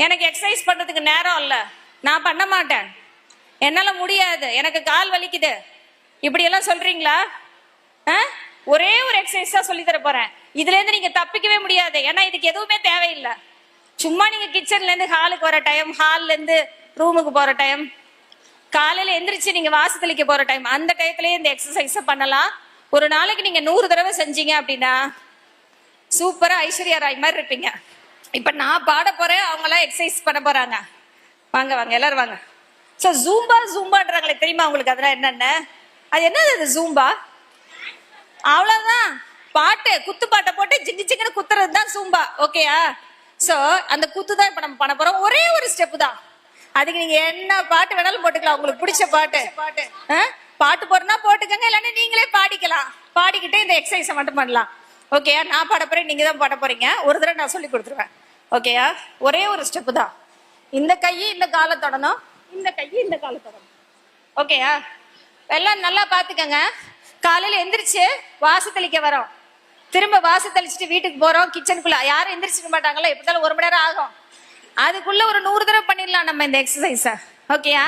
எனக்கு எக்ஸசைஸ் பண்றதுக்கு நேரம் இல்ல. நான் பண்ண மாட்டேன். என்னால முடியாது. எனக்கு கால் வலிக்குது. இப்படி எல்லாம் சொல்றீங்களா? ஆ? ஒரே ஒரு எக்ஸசைஸ் தான் சொல்லி தர போறேன். இதுல இருந்து நீங்க தப்பிக்கவே முடியாது. ஏன்னா இதுக்கு எதுவுமே தேவையில்லை. சும்மா நீங்க கிச்சன்ல இருந்து ஹாலுக்கு வர டைம் ஹால்ல இருந்து ரூமுக்கு போற டைம் காலையில எந்திரிச்சு நீங்க வாச தெளிக்க போற டைம் அந்த டயத்திலேயே இந்த எக்ஸசைஸ் பண்ணலாம். ஒரு நாளைக்கு நீங்க நூறு தடவை செஞ்சீங்க அப்படின்னா சூப்பரா ஐஸ்வர்யா ராய் மாதிரி இருப்பீங்க. இப்ப நான் பாட போறேன் அவங்க எல்லாம் எக்ஸசைஸ் பண்ண போறாங்க. வாங்க வாங்க எல்லாரும் வாங்க. சோ ஜூம்பா ஜூம்பான்றாங்களே தெரியுமா உங்களுக்கு? அதெல்லாம் என்னென்ன? அது என்னது அது ஜூம்பா அவ்வளவுதான். பாட்டு குத்து பாட்டை போட்டு ஜிங்கு ஜிங்குன்னு குத்துறது தான் சூம்பா ஓகேயா சோ அந்த குத்து தான் இப்ப நம்ம பண்ண போறோம். ஒரே ஒரு ஸ்டெப் தான். அதுக்கு நீங்க என்ன பாட்டு வேணாலும் போட்டுக்கலாம். உங்களுக்கு பிடிச்ச பாட்டு. பாட்டு பாட்டு போறனா போட்டுக்கோங்க இல்லைன்னா நீங்களே பாடிக்கலாம். பாடிக்கிட்டே இந்த எக்ஸசைஸை மட்டும் பண்ணலாம். ஓகேயா நான் பாட போறேன் நீங்க தான் பாட போறீங்க. ஒரு தடவை நான் சொல்லி கொடுத்துருவேன். ஓகேயா ஒரே ஒரு ஸ்டெப் தான். இந்த கையை இந்த காலை தொடணும். இந்த கையை இந்த காலை தொடணும். ஓகேயா எல்லாம் நல்லா பாத்துக்கங்க காலையில எந்திரிச்சு வாச தெளிக்க வரோம். திரும்ப வாச தெளிச்சுட்டு வீட்டுக்கு போறோம். கிச்சனுக்குள்ள யாரும் எந்திரிச்சிக்க மாட்டாங்களோ? எப்படினாலும் ஒரு மணி நேரம் ஆகும். அதுக்குள்ள ஒரு நூறு தடவை பண்ணிடலாம் நம்ம இந்த எக்ஸசைஸ ஓகேயா